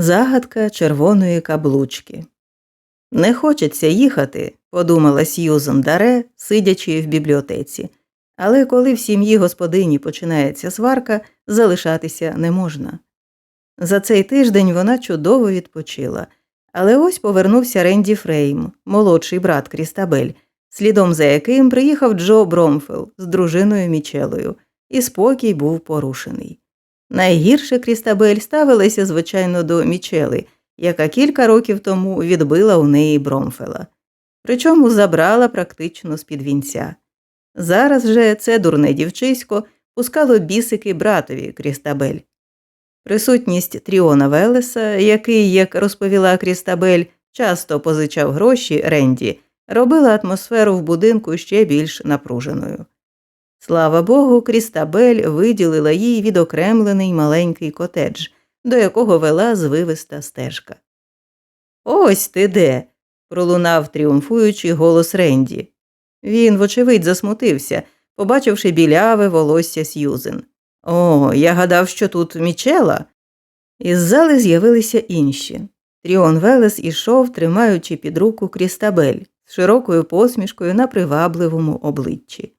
Загадка червоної каблучки. Не хочеться їхати, подумала Сьюзен Даре, сидячи в бібліотеці. Але коли в сім'ї господині починається сварка, залишатися не можна. За цей тиждень вона чудово відпочила, але ось повернувся Ренді Фрейм, молодший брат Крістабель, слідом за яким приїхав Джо Бромфел з дружиною Мічелою, і спокій був порушений. Найгірше Крістабель ставилася, звичайно, до Мічели, яка кілька років тому відбила у неї Бромфела, причому забрала практично з під вінця. Зараз же це дурне дівчисько пускало бісики братові Крістабель. Присутність Тріона Велеса, який, як розповіла Крістабель, часто позичав гроші Ренді, робила атмосферу в будинку ще більш напруженою. Слава Богу, Крістабель виділила їй відокремлений маленький котедж, до якого вела звивиста стежка. Ось ти де. пролунав тріумфуючий голос Ренді. Він, вочевидь, засмутився, побачивши біляве волосся Сьюзен. О, я гадав, що тут Мічела. Із зали з'явилися інші. Тріон Велес ішов, тримаючи під руку Крістабель з широкою посмішкою на привабливому обличчі.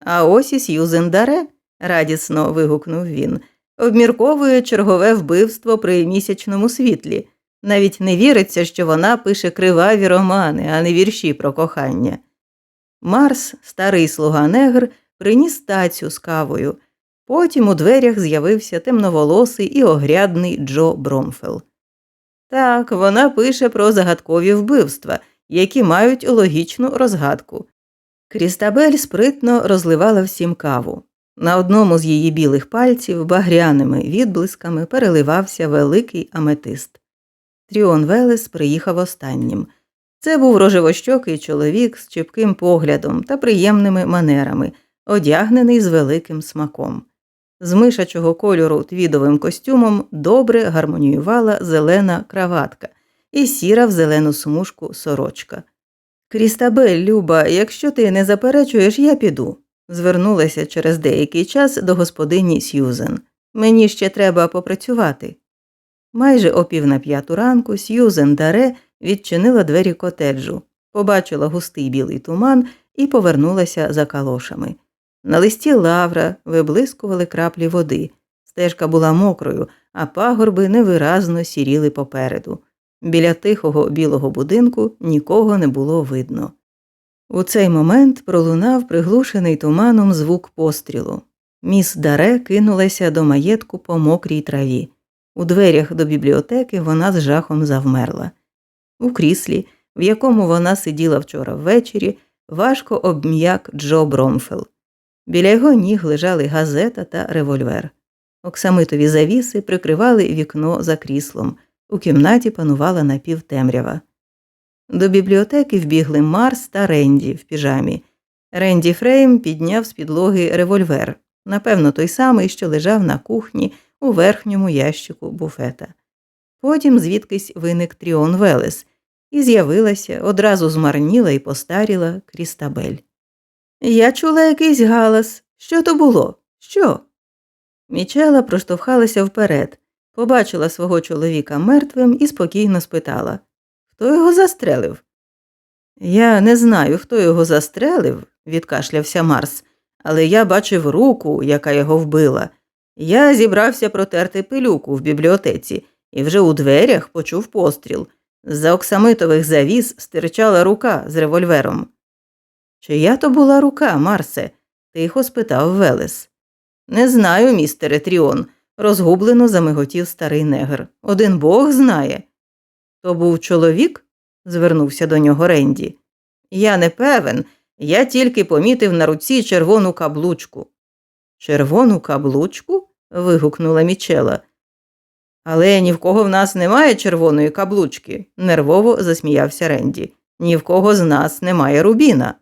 А ось і Сьюзен Даре, радісно вигукнув він, обмірковує чергове вбивство при місячному світлі. Навіть не віриться, що вона пише криваві романи, а не вірші про кохання. Марс, старий слуга негр, приніс тацю з кавою. Потім у дверях з'явився темноволосий і огрядний Джо Бромфел. Так, вона пише про загадкові вбивства, які мають логічну розгадку. Крістабель спритно розливала всім каву. На одному з її білих пальців багряними відблисками переливався великий аметист. Тріон Велес приїхав останнім. Це був рожевощокий чоловік з чіпким поглядом та приємними манерами, одягнений з великим смаком. З мишачого кольору твідовим костюмом добре гармоніювала зелена краватка і сіра в зелену смужку сорочка. Крістабель, Люба, якщо ти не заперечуєш, я піду, звернулася через деякий час до господині Сьюзен. Мені ще треба попрацювати. Майже о пів на п'яту ранку Сьюзен Даре відчинила двері котеджу, побачила густий білий туман і повернулася за калошами. На листі лавра виблискували краплі води. Стежка була мокрою, а пагорби невиразно сіріли попереду. Біля тихого білого будинку нікого не було видно. У цей момент пролунав приглушений туманом звук пострілу. Міс Даре кинулася до маєтку по мокрій траві. У дверях до бібліотеки вона з жахом завмерла. У кріслі, в якому вона сиділа вчора ввечері, важко обм'як Джо Бромфел. Біля його ніг лежали газета та револьвер. Оксамитові завіси прикривали вікно за кріслом. У кімнаті панувала напівтемрява. До бібліотеки вбігли Марс та Ренді в піжамі. Ренді Фрейм підняв з підлоги револьвер, напевно, той самий, що лежав на кухні у верхньому ящику буфета. Потім звідкись виник Тріон Велес, і з'явилася, одразу змарніла і постаріла Крістабель. Я чула якийсь галас. Що то було? Що? Мічела проштовхалася вперед, побачила свого чоловіка мертвим і спокійно спитала Хто його застрелив? Я не знаю, хто його застрелив, відкашлявся Марс, але я бачив руку, яка його вбила. Я зібрався протерти пилюку в бібліотеці і вже у дверях почув постріл. З за оксамитових завіс стирчала рука з револьвером. Чия то була рука, Марсе? тихо спитав Велес. Не знаю, містере Тріон, розгублено замиготів старий негр. Один бог знає. То був чоловік? звернувся до нього Ренді. Я не певен, я тільки помітив на руці червону каблучку. Червону каблучку? вигукнула Мічела. Але ні в кого в нас немає червоної каблучки, нервово засміявся Ренді. Ні в кого з нас немає рубіна.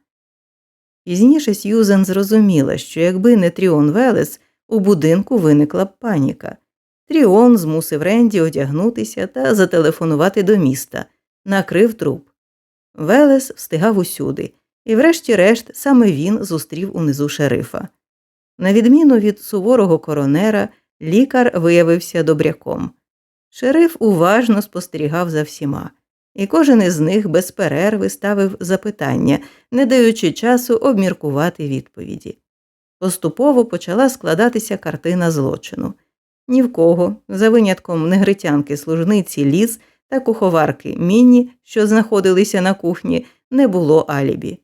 Пізніше Сьюзен зрозуміла, що якби не Тріон Велес, у будинку виникла б паніка. Тріон змусив Ренді одягнутися та зателефонувати до міста, накрив труп. Велес встигав усюди, і, врешті-решт, саме він зустрів унизу шерифа. На відміну від суворого коронера, лікар виявився добряком. Шериф уважно спостерігав за всіма, і кожен із них без перерви ставив запитання, не даючи часу обміркувати відповіді. Поступово почала складатися картина злочину. Ні в кого, за винятком негритянки служниці ліс та куховарки Мінні, що знаходилися на кухні, не було алібі.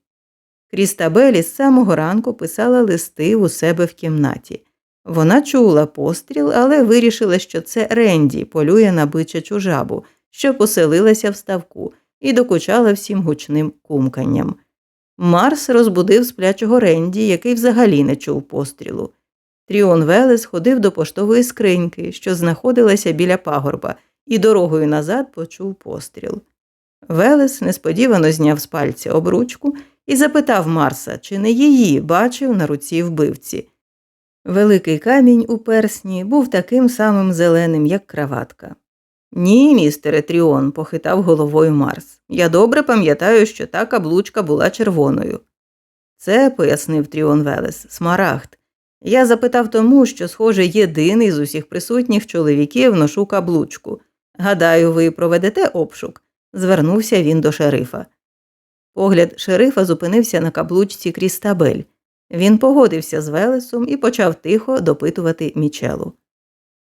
Крістабелі з самого ранку писала листи у себе в кімнаті. Вона чула постріл, але вирішила, що це Ренді полює на бичачу жабу, що поселилася в ставку, і докучала всім гучним кумканням. Марс розбудив сплячого Ренді, який взагалі не чув пострілу. Тріон Велес ходив до поштової скриньки, що знаходилася біля пагорба, і дорогою назад почув постріл. Велес несподівано зняв з пальця обручку і запитав Марса, чи не її бачив на руці вбивці. Великий камінь у персні був таким самим зеленим, як краватка. Ні, містере Тріон, похитав головою Марс. Я добре пам'ятаю, що та каблучка була червоною. Це, пояснив Тріон Велес, смарагд. Я запитав тому, що, схоже, єдиний з усіх присутніх чоловіків ношу каблучку. Гадаю, ви проведете обшук? звернувся він до шерифа. Погляд шерифа зупинився на каблучці Крістабель. Він погодився з Велесом і почав тихо допитувати Мічелу.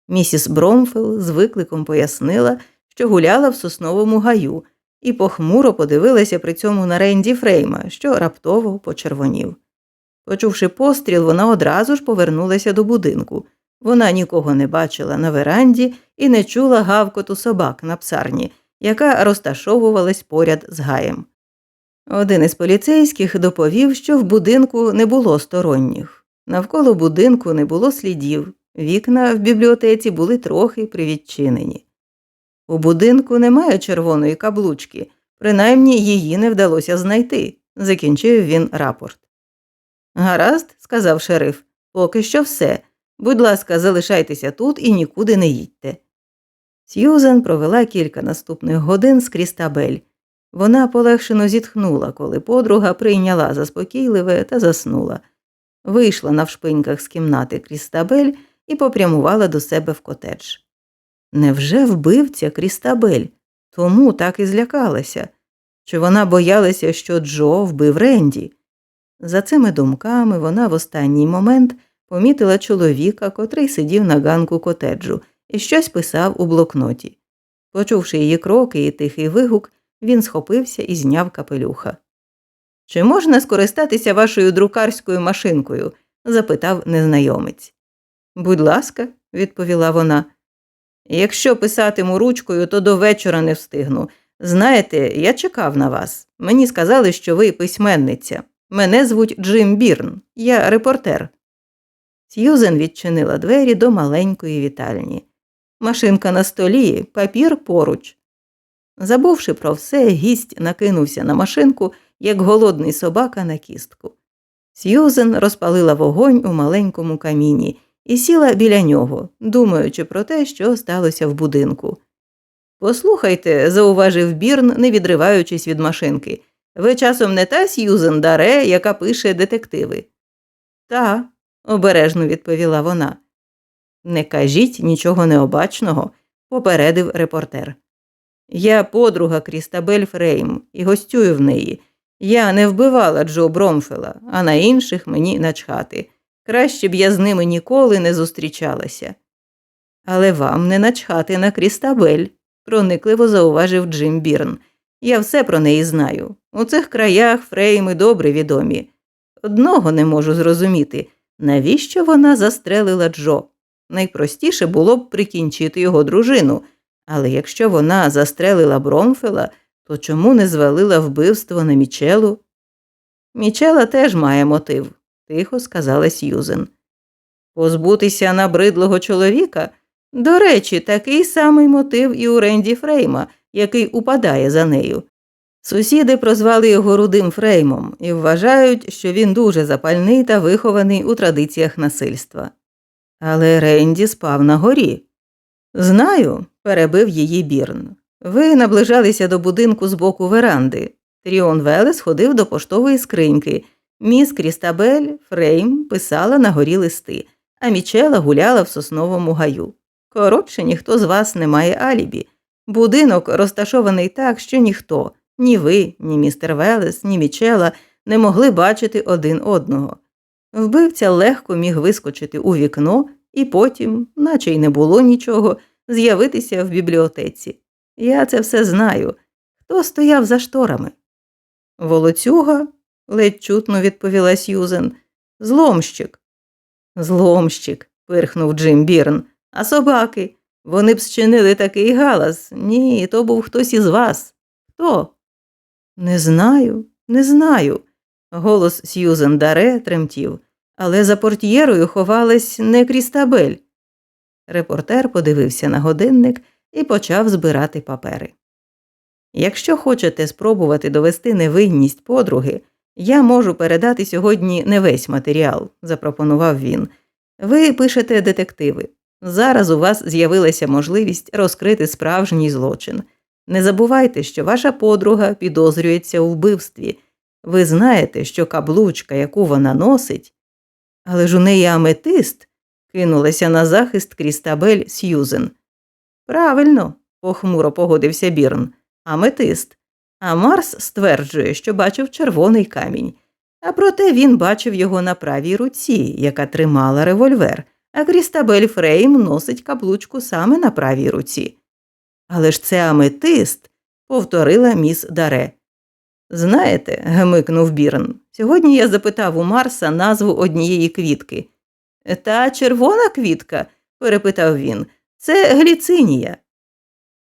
Місіс Бромфел з викликом пояснила, що гуляла в сосновому гаю, і похмуро подивилася при цьому на Ренді Фрейма, що раптово почервонів. Почувши постріл, вона одразу ж повернулася до будинку. Вона нікого не бачила на веранді і не чула гавкоту собак на псарні, яка розташовувалась поряд з гаєм. Один із поліцейських доповів, що в будинку не було сторонніх. Навколо будинку не було слідів, вікна в бібліотеці були трохи привідчинені. У будинку немає червоної каблучки, принаймні її не вдалося знайти, закінчив він рапорт. Гаразд, сказав шериф, поки що все. Будь ласка, залишайтеся тут і нікуди не їдьте. Сьюзен провела кілька наступних годин з Крістабель. Вона полегшено зітхнула, коли подруга прийняла заспокійливе та заснула. Вийшла навшпиньках з кімнати Крістабель і попрямувала до себе в котедж. Невже вбивця Крістабель? Тому так і злякалася. Чи вона боялася, що Джо вбив Ренді? За цими думками вона в останній момент помітила чоловіка, котрий сидів на ганку котеджу і щось писав у блокноті. Почувши її кроки і тихий вигук, він схопився і зняв капелюха. Чи можна скористатися вашою друкарською машинкою? запитав незнайомець. Будь ласка, відповіла вона. Якщо писатиму ручкою, то до вечора не встигну. Знаєте, я чекав на вас. Мені сказали, що ви письменниця. Мене звуть Джим Бірн, я репортер. Сьюзен відчинила двері до маленької вітальні. Машинка на столі, папір поруч. Забувши про все, гість накинувся на машинку, як голодний собака на кістку. Сьюзен розпалила вогонь у маленькому каміні і сіла біля нього, думаючи про те, що сталося в будинку. Послухайте, зауважив Бірн, не відриваючись від машинки. Ви часом не та Сьюзен Даре, яка пише детективи. Та, обережно відповіла вона. Не кажіть нічого необачного, попередив репортер. Я подруга Крістабель Фрейм і гостюю в неї. Я не вбивала Джо Бромфела, а на інших мені начхати. Краще б я з ними ніколи не зустрічалася. Але вам не начхати на Крістабель, проникливо зауважив Джим Бірн. Я все про неї знаю. У цих краях Фрейми добре відомі. Одного не можу зрозуміти, навіщо вона застрелила Джо. Найпростіше було б прикінчити його дружину, але якщо вона застрелила Бромфела, то чому не звалила вбивство на Мічелу? Мічела теж має мотив, тихо сказала Сьюзен. Позбутися набридлого чоловіка? До речі, такий самий мотив і у Ренді Фрейма, який упадає за нею. Сусіди прозвали його рудим Фреймом і вважають, що він дуже запальний та вихований у традиціях насильства. Але Ренді спав на горі. Знаю, перебив її Бірн. Ви наближалися до будинку з боку веранди. Тріон Велес ходив до поштової скриньки. Міс Крістабель Фрейм писала на горі листи, а Мічела гуляла в сосновому гаю. Коротше, ніхто з вас не має алібі. Будинок розташований так, що ніхто, ні ви, ні містер Велес, ні Мічела не могли бачити один одного. Вбивця легко міг вискочити у вікно і потім, наче й не було нічого, з'явитися в бібліотеці. Я це все знаю. Хто стояв за шторами? Волоцюга, ледь чутно відповіла Сьюзен. Зломщик. Зломщик, пирхнув Джим Бірн. А собаки? Вони б зчинили такий галас. Ні, то був хтось із вас. Хто? Не знаю, не знаю. Голос Сьюзен Даре тремтів, але за портьєрою ховалась не Крістабель. Репортер подивився на годинник і почав збирати папери. Якщо хочете спробувати довести невинність подруги, я можу передати сьогодні не весь матеріал, запропонував він. Ви пишете детективи. Зараз у вас з'явилася можливість розкрити справжній злочин. Не забувайте, що ваша подруга підозрюється у вбивстві. Ви знаєте, що каблучка, яку вона носить, але ж у неї аметист, кинулася на захист Крістабель Сьюзен. Правильно, похмуро погодився Бірн. Аметист. А Марс стверджує, що бачив червоний камінь. А проте він бачив його на правій руці, яка тримала револьвер, а Крістабель Фрейм носить каблучку саме на правій руці. Але ж це аметист, повторила міс Даре. Знаєте, гмикнув Бірн, сьогодні я запитав у Марса назву однієї квітки. Та червона квітка, перепитав він, це гліцинія.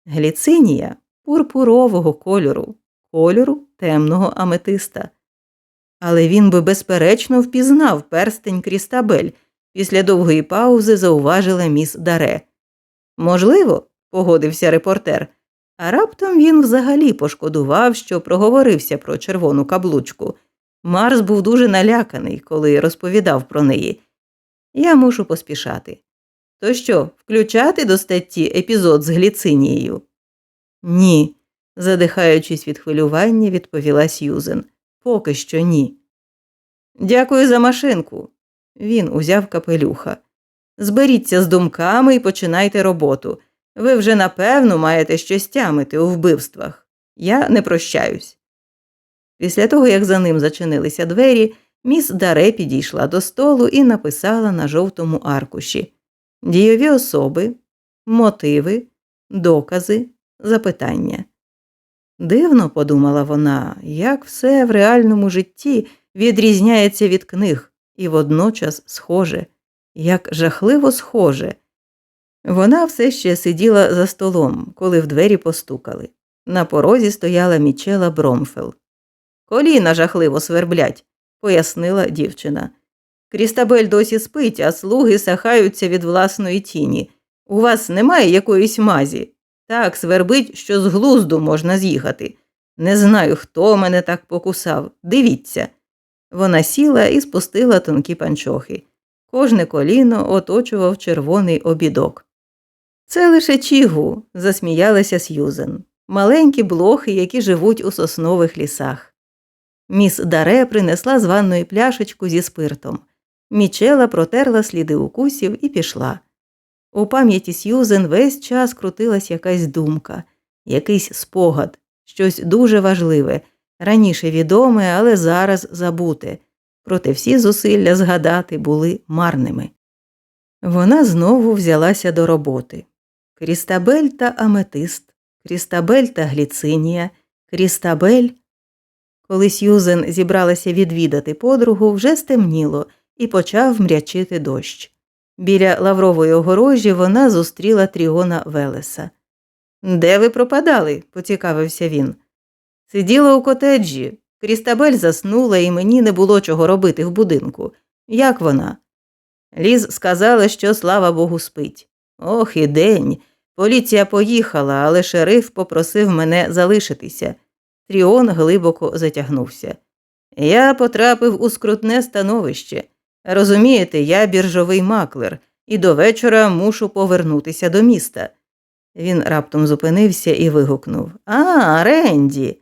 Гліцинія пурпурового кольору, кольору темного аметиста. Але він би безперечно впізнав перстень Крістабель. Після довгої паузи зауважила міс Даре. Можливо, погодився репортер, а раптом він взагалі пошкодував, що проговорився про червону каблучку. Марс був дуже наляканий, коли розповідав про неї. Я мушу поспішати. То що, включати до статті епізод з гліцинією? Ні, задихаючись від хвилювання, відповіла Сьюзен. Поки що ні. Дякую за машинку. Він узяв капелюха. Зберіться з думками і починайте роботу. Ви вже напевно маєте щось тямити у вбивствах. Я не прощаюсь. Після того, як за ним зачинилися двері, міс Даре підійшла до столу і написала на жовтому аркуші дійові особи, мотиви, докази, запитання. Дивно, подумала вона, як все в реальному житті відрізняється від книг і водночас схоже, як жахливо схоже. Вона все ще сиділа за столом, коли в двері постукали. На порозі стояла Мічела Бромфел. Коліна жахливо сверблять, пояснила дівчина. Крістабель досі спить, а слуги сахаються від власної тіні. У вас немає якоїсь мазі. Так свербить, що з глузду можна з'їхати. Не знаю, хто мене так покусав. Дивіться. Вона сіла і спустила тонкі панчохи. Кожне коліно оточував червоний обідок. Це лише чігу, засміялася Сьюзен. Маленькі блохи, які живуть у соснових лісах. Міс Даре принесла з ванної пляшечку зі спиртом. Мічела протерла сліди укусів і пішла. У пам'яті Сьюзен весь час крутилась якась думка, якийсь спогад, щось дуже важливе, раніше відоме, але зараз забуте, проте всі зусилля згадати були марними. Вона знову взялася до роботи. Крістабель та аметист, Крістабель та гліцинія, Крістабель. Коли Сьюзен зібралася відвідати подругу, вже стемніло і почав мрячити дощ. Біля лаврової огорожі вона зустріла Тріона Велеса. Де ви пропадали? поцікавився він. Сиділа у котеджі. Крістабель заснула, і мені не було чого робити в будинку. Як вона? Ліз сказала, що слава Богу, спить. Ох і день. Поліція поїхала, але шериф попросив мене залишитися. Тріон глибоко затягнувся. Я потрапив у скрутне становище. Розумієте, я біржовий маклер, і до вечора мушу повернутися до міста. Він раптом зупинився і вигукнув А, Ренді.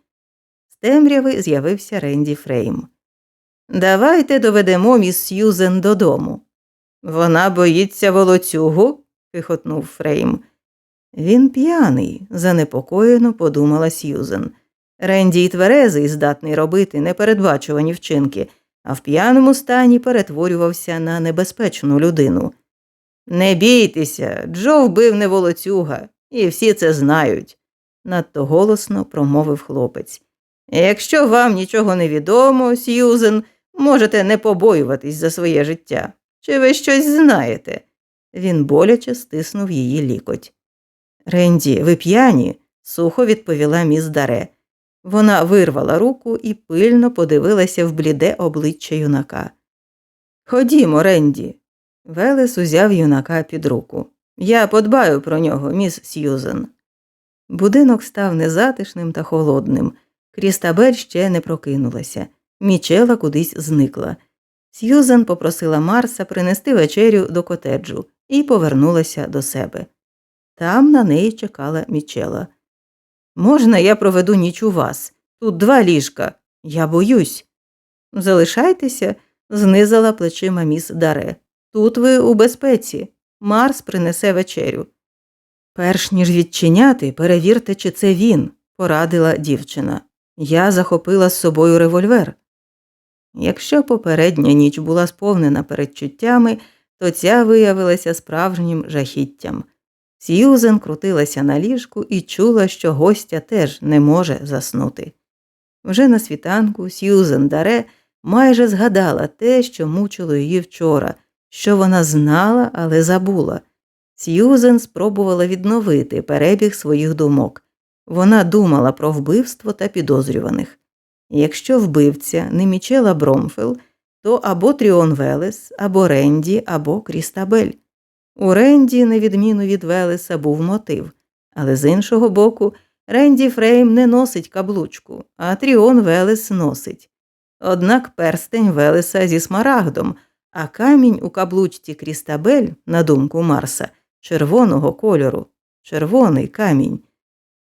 З темряви з'явився Ренді Фрейм. Давайте доведемо міс Сьюзен додому. Вона боїться волоцюгу? хихотнув Фрейм. Він п'яний, занепокоєно подумала Сьюзен. Ренді й тверезий здатний робити непередбачувані вчинки, а в п'яному стані перетворювався на небезпечну людину. Не бійтеся, Джо вбив неволоцюга, і всі це знають, надто голосно промовив хлопець. Якщо вам нічого не відомо, Сьюзен, можете не побоюватись за своє життя. Чи ви щось знаєте? Він боляче стиснув її лікоть. Ренді, ви п'яні? сухо відповіла міс Даре. Вона вирвала руку і пильно подивилася в бліде обличчя юнака. Ходімо, Ренді. Велес узяв юнака під руку. Я подбаю про нього, міс Сьюзен. Будинок став незатишним та холодним. Крістабель ще не прокинулася. Мічела кудись зникла. Сьюзен попросила Марса принести вечерю до котеджу і повернулася до себе. Там на неї чекала Мічела. Можна, я проведу ніч у вас? Тут два ліжка. Я боюсь. Залишайтеся, знизала плечима міс Даре. Тут ви у безпеці. Марс принесе вечерю. Перш ніж відчиняти, перевірте, чи це він, порадила дівчина. Я захопила з собою револьвер. Якщо попередня ніч була сповнена передчуттями, то ця виявилася справжнім жахіттям. Сьюзен крутилася на ліжку і чула, що гостя теж не може заснути. Вже на світанку Сьюзен Даре майже згадала те, що мучило її вчора, що вона знала, але забула. Сьюзен спробувала відновити перебіг своїх думок. Вона думала про вбивство та підозрюваних. Якщо вбивця не Мічела Бромфел, то або Тріон Велес, або Ренді, або Крістабель. У Ренді, на відміну від Велеса, був мотив, але з іншого боку, Ренді Фрейм не носить каблучку, а Тріон Велес носить. Однак перстень Велеса зі смарагдом, а камінь у каблучці Крістабель, на думку Марса, червоного кольору, червоний камінь.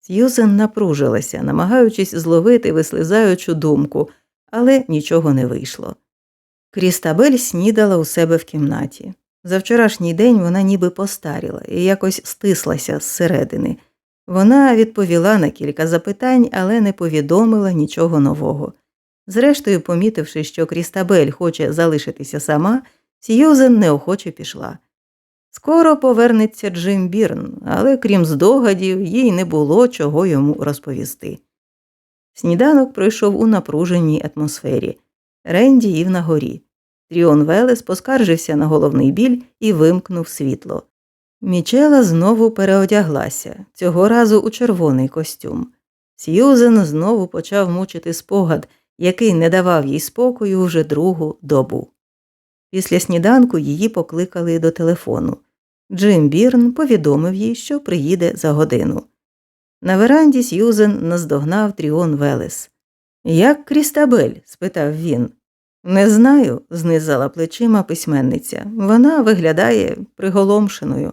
Сьюзен напружилася, намагаючись зловити вислизаючу думку, але нічого не вийшло. Крістабель снідала у себе в кімнаті. За вчорашній день вона ніби постаріла і якось стислася зсередини. Вона відповіла на кілька запитань, але не повідомила нічого нового. Зрештою, помітивши, що Крістабель хоче залишитися сама, Сьюзен неохоче пішла. Скоро повернеться Джим Бірн, але крім здогадів, їй не було чого йому розповісти. Сніданок пройшов у напруженій атмосфері. Ренді їв на горі. Тріон Велес поскаржився на головний біль і вимкнув світло. Мічела знову переодяглася, цього разу у червоний костюм. Сьюзен знову почав мучити спогад, який не давав їй спокою вже другу добу. Після сніданку її покликали до телефону. Джим Бірн повідомив їй, що приїде за годину. На веранді Сьюзен наздогнав Тріон Велес. Як Крістабель? спитав він. Не знаю, знизала плечима письменниця. Вона виглядає приголомшеною.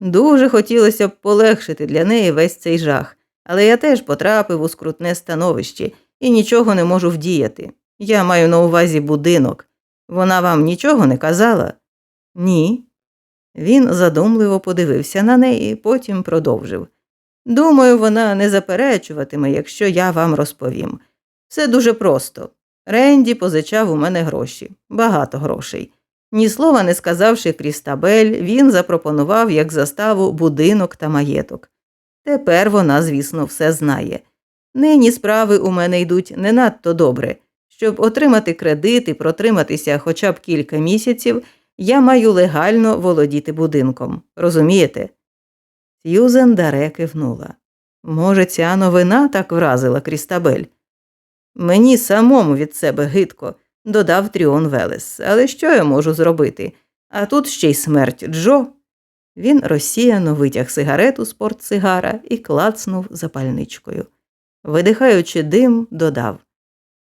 Дуже хотілося б полегшити для неї весь цей жах, але я теж потрапив у скрутне становище і нічого не можу вдіяти. Я маю на увазі будинок. Вона вам нічого не казала? Ні. Він задумливо подивився на неї, потім продовжив. Думаю, вона не заперечуватиме, якщо я вам розповім. Все дуже просто. Ренді позичав у мене гроші, багато грошей. Ні слова не сказавши Крістабель, він запропонував як заставу будинок та маєток. Тепер вона, звісно, все знає. Нині справи у мене йдуть не надто добре. Щоб отримати кредит і протриматися хоча б кілька місяців, я маю легально володіти будинком. Розумієте? Сьюзен Даре кивнула. Може, ця новина так вразила Крістабель? Мені самому від себе гидко, додав Тріон Велес. Але що я можу зробити? А тут ще й смерть Джо. Він розсіяно витяг сигарету з портсигара і клацнув запальничкою. Видихаючи дим, додав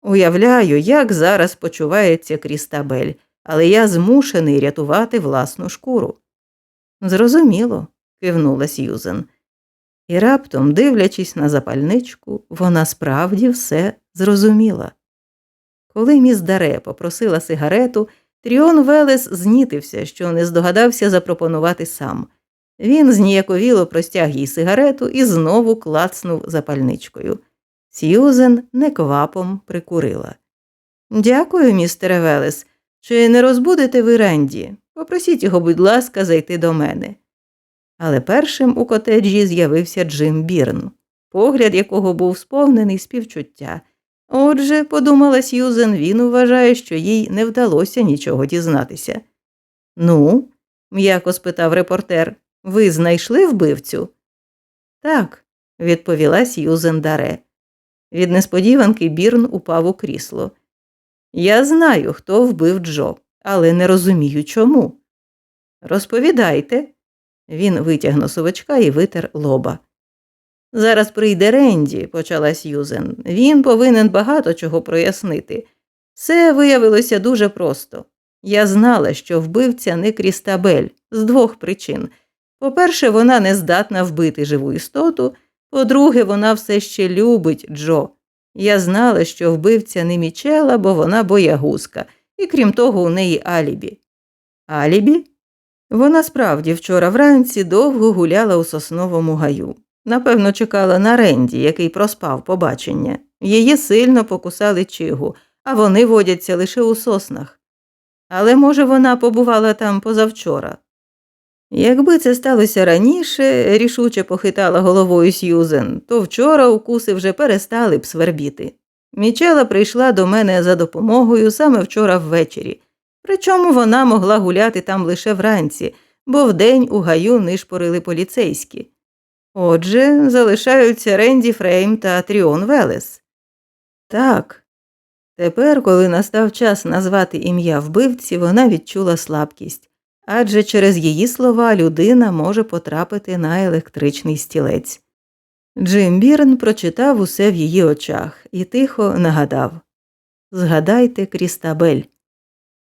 Уявляю, як зараз почувається Крістабель, але я змушений рятувати власну шкуру. Зрозуміло, кивнула Сьюзен. І раптом, дивлячись на запальничку, вона справді все зрозуміла. Коли міс Даре попросила сигарету, Тріон Велес знітився, що не здогадався запропонувати сам. Він зніяковіло простяг їй сигарету і знову клацнув запальничкою. Сьюзен неквапом прикурила. Дякую, містере Велес. Чи не розбудете ви Ренді? Попросіть його, будь ласка, зайти до мене. Але першим у котеджі з'явився Джим Бірн, погляд якого був сповнений співчуття. Отже, подумала Сьюзен, він вважає, що їй не вдалося нічого дізнатися. Ну, м'яко спитав репортер, ви знайшли вбивцю? Так, відповіла Сьюзен Даре. Від несподіванки Бірн упав у крісло. Я знаю, хто вбив Джо, але не розумію чому. Розповідайте. Він витягнув совачка і витер лоба. Зараз прийде Ренді, почала Сьюзен. Він повинен багато чого прояснити. Все виявилося дуже просто. Я знала, що вбивця не Крістабель з двох причин. По-перше, вона не здатна вбити живу істоту, по-друге, вона все ще любить Джо. Я знала, що вбивця не Мічела, бо вона боягузка, і крім того, у неї алібі. Алібі? Вона справді вчора вранці довго гуляла у сосновому гаю. Напевно, чекала на Ренді, який проспав побачення. Її сильно покусали чигу, а вони водяться лише у соснах. Але, може, вона побувала там позавчора. Якби це сталося раніше, рішуче похитала головою Сьюзен, то вчора укуси вже перестали б свербіти. Мічела прийшла до мене за допомогою саме вчора ввечері, причому вона могла гуляти там лише вранці, бо вдень у гаю нишпорили поліцейські. Отже, залишаються Ренді Фрейм та Тріон Велес. Так. Тепер, коли настав час назвати ім'я вбивці, вона відчула слабкість, адже через її слова людина може потрапити на електричний стілець. Джим Бірн прочитав усе в її очах і тихо нагадав Згадайте Крістабель.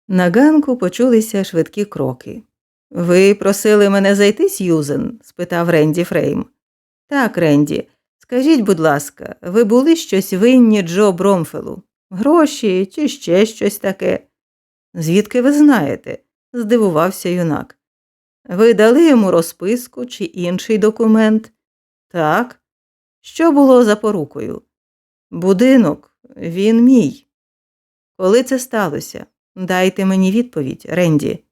На ганку почулися швидкі кроки. Ви просили мене зайти, Сьюзен? спитав Ренді Фрейм. Так, Ренді, скажіть, будь ласка, ви були щось винні Джо Бромфелу? Гроші чи ще щось таке? Звідки ви знаєте? здивувався юнак. Ви дали йому розписку чи інший документ? Так. Що було за порукою? Будинок, він мій. Коли це сталося? Дайте мені відповідь, Ренді.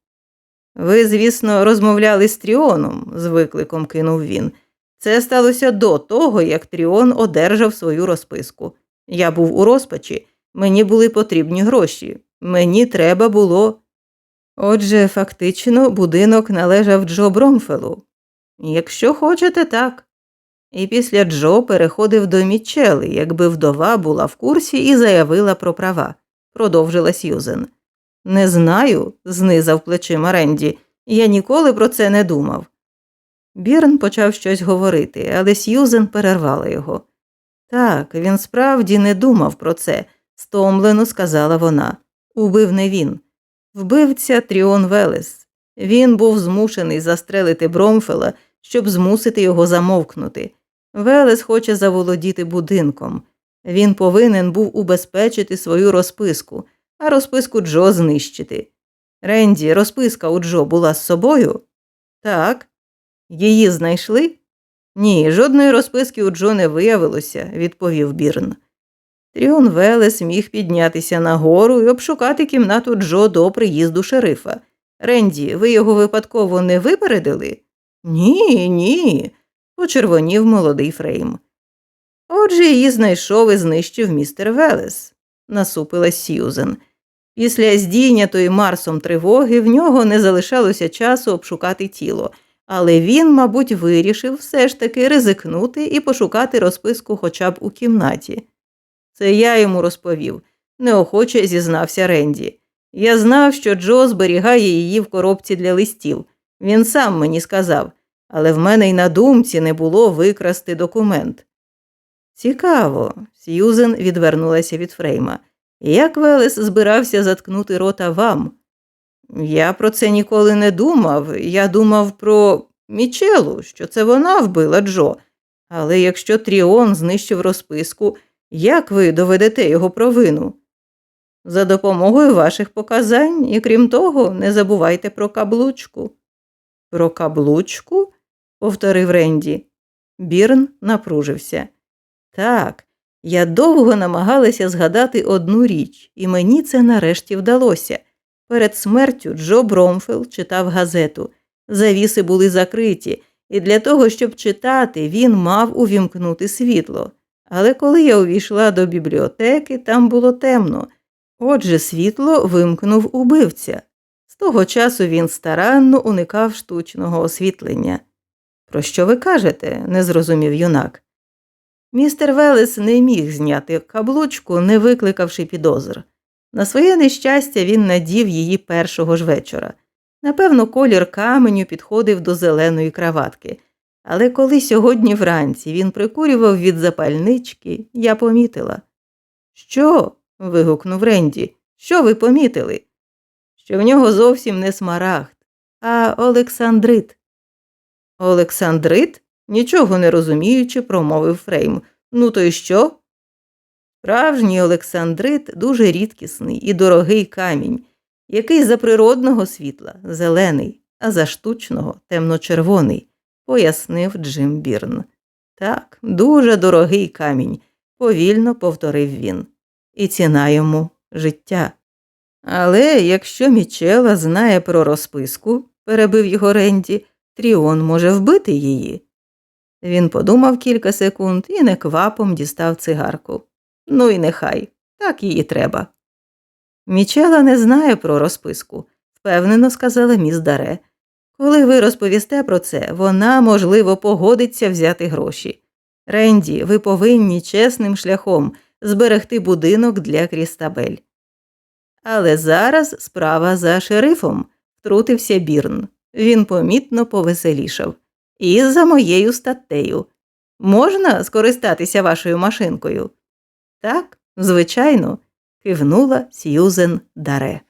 Ви, звісно, розмовляли з Тріоном, з викликом кинув він. Це сталося до того, як Тріон одержав свою розписку. Я був у розпачі, мені були потрібні гроші. Мені треба було. Отже, фактично, будинок належав Джо Бромфелу. Якщо хочете, так. І після Джо переходив до Мічели, якби вдова була в курсі і заявила про права, продовжила Сьюзен. Не знаю, знизав плечима Ренді. Я ніколи про це не думав. Бірн почав щось говорити, але Сьюзен перервала його. Так, він справді не думав про це, стомлено сказала вона. Убив не він. Вбивця Тріон Велес. Він був змушений застрелити Бромфела, щоб змусити його замовкнути. Велес хоче заволодіти будинком. Він повинен був убезпечити свою розписку, а розписку Джо знищити. Ренді, розписка у Джо була з собою? Так. Її знайшли? Ні, жодної розписки у Джо не виявилося, відповів Бірн. Тріон Велес міг піднятися нагору і обшукати кімнату Джо до приїзду шерифа. Ренді, ви його випадково не випередили? Ні, ні, почервонів молодий Фрейм. Отже, її знайшов і знищив містер Велес, насупила Сьюзен. Після здійнятої Марсом тривоги в нього не залишалося часу обшукати тіло, але він, мабуть, вирішив все ж таки ризикнути і пошукати розписку хоча б у кімнаті. Це я йому розповів, неохоче зізнався Ренді. Я знав, що Джо зберігає її в коробці для листів. Він сам мені сказав, але в мене й на думці не було викрасти документ. Цікаво, Сьюзен відвернулася від Фрейма. Як Велес збирався заткнути рота вам? Я про це ніколи не думав. Я думав про Мічелу, що це вона вбила Джо. Але якщо Тріон знищив розписку, як ви доведете його провину? За допомогою ваших показань, і крім того, не забувайте про каблучку. Про каблучку? повторив Ренді. Бірн напружився. Так, я довго намагалася згадати одну річ, і мені це нарешті вдалося. Перед смертю Джо Бромфел читав газету. Завіси були закриті, і для того, щоб читати, він мав увімкнути світло. Але коли я увійшла до бібліотеки, там було темно. Отже, світло вимкнув убивця. З того часу він старанно уникав штучного освітлення. Про що ви кажете? не зрозумів юнак. Містер Велес не міг зняти каблучку, не викликавши підозр. На своє нещастя, він надів її першого ж вечора. Напевно, колір каменю підходив до зеленої краватки. Але коли сьогодні вранці він прикурював від запальнички, я помітила. Що? вигукнув Ренді. Що ви помітили? Що в нього зовсім не смарагд, а Олександрит. Олександрит? Нічого не розуміючи, промовив Фрейм. Ну то й що? Справжній Олександрит дуже рідкісний і дорогий камінь, який за природного світла зелений, а за штучного темно-червоний, пояснив Джим Бірн. Так, дуже дорогий камінь, повільно повторив він. І ціна йому життя. Але якщо Мічела знає про розписку, перебив його Ренді, Тріон може вбити її. Він подумав кілька секунд і неквапом дістав цигарку. Ну і нехай, так її треба. Мічела не знає про розписку, впевнено сказала міс Даре. Коли ви розповісте про це, вона, можливо, погодиться взяти гроші. Ренді, ви повинні чесним шляхом зберегти будинок для Крістабель. Але зараз справа за шерифом, втрутився Бірн. Він помітно повеселішав. І за моєю статтею. Можна скористатися вашою машинкою? Так, звичайно, кивнула Сьюзен Даре.